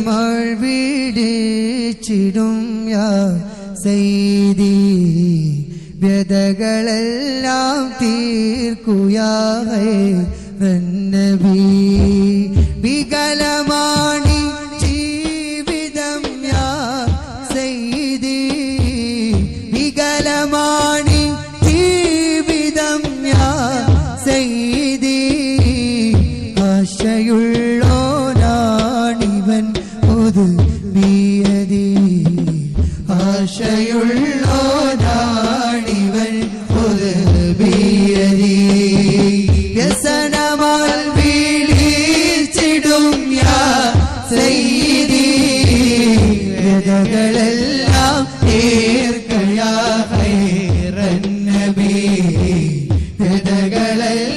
സ്നേഹമാൾ വീടിച്ചിടും യാ സൈദി വ്യതകളെല്ലാം തീർക്കുയാഹേ നബി. വികലമാണി ജീവിതം യാ സൈദി വികലമാണി ജീവിതം യാ മുഹമ്മദ് ബിയതി ആശയുള്ളോരാണിവൻ ഒരു ബിയതി വ്യസനമാൽ വീളിച്ചിടും യാ സൈദി ഗതകളെല്ലാം ഏർക്കയാ ഹൈറൻ നബി. ഗതകളെല്ലാം